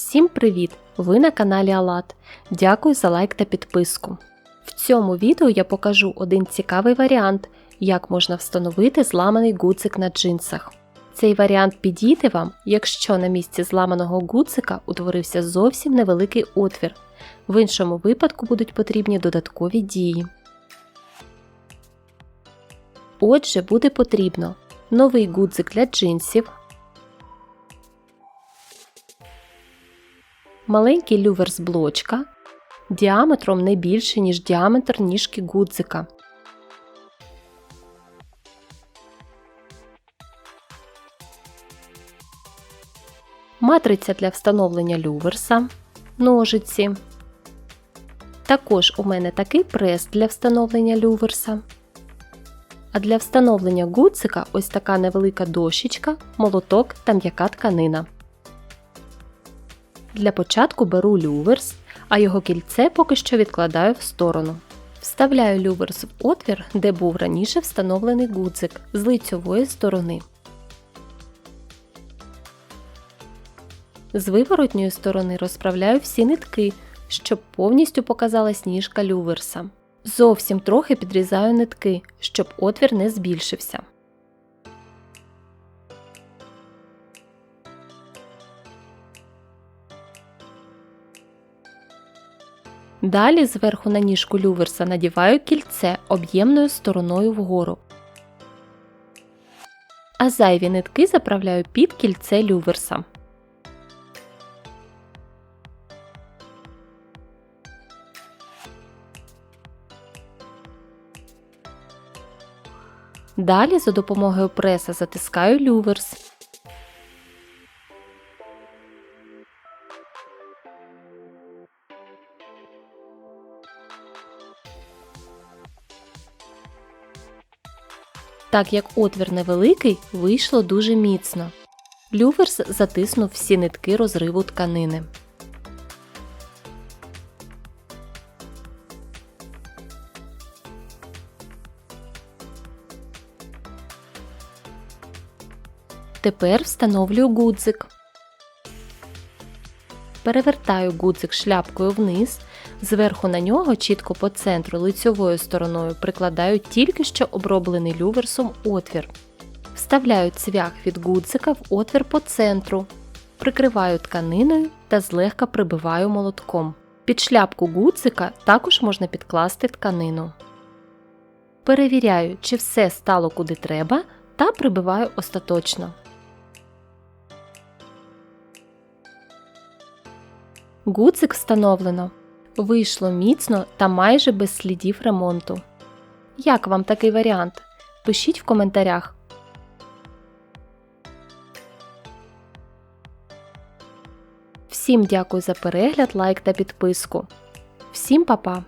Всім привіт! Ви на каналі Алат. Дякую за лайк та підписку. В цьому відео я покажу один цікавий варіант, як можна встановити зламаний гудзик на джинсах. Цей варіант підійде вам, якщо на місці зламаного гудзика утворився зовсім невеликий отвір. В іншому випадку будуть потрібні додаткові дії. Отже, буде потрібно новий гудзик для джинсів, маленький лювер з блочка діаметром не більше, ніж діаметр ніжки гудзика. Матриця для встановлення люверса, ножиці. Також у мене такий прес для встановлення люверса. А для встановлення гудзика ось така невелика дощечка, молоток та м'яка тканина. Для початку беру люверс, а його кільце поки що відкладаю в сторону. Вставляю люверс в отвір, де був раніше встановлений гудзик з лицьової сторони. З виворотньої сторони розправляю всі нитки, щоб повністю показалась ніжка люверса. Зовсім трохи підрізаю нитки, щоб отвір не збільшився. Далі зверху на ніжку люверса надіваю кільце об'ємною стороною вгору. А зайві нитки заправляю під кільце люверса. Далі за допомогою преса затискаю люверс. Так як отвір невеликий, вийшло дуже міцно. Люверс затиснув всі нитки розриву тканини. Тепер встановлюю гудзик. Перевертаю гудзик шляпкою вниз, зверху на нього чітко по центру лицьовою стороною прикладаю тільки що оброблений люверсом отвір. Вставляю цвях від гудзика в отвір по центру, прикриваю тканиною та злегка прибиваю молотком. Під шляпку гудзика також можна підкласти тканину. Перевіряю, чи все стало куди треба, та прибиваю остаточно. Гудзик встановлено. Вийшло міцно та майже без слідів ремонту. Як вам такий варіант? Пишіть в коментарях. Всім дякую за перегляд, лайк та підписку. Всім па-па!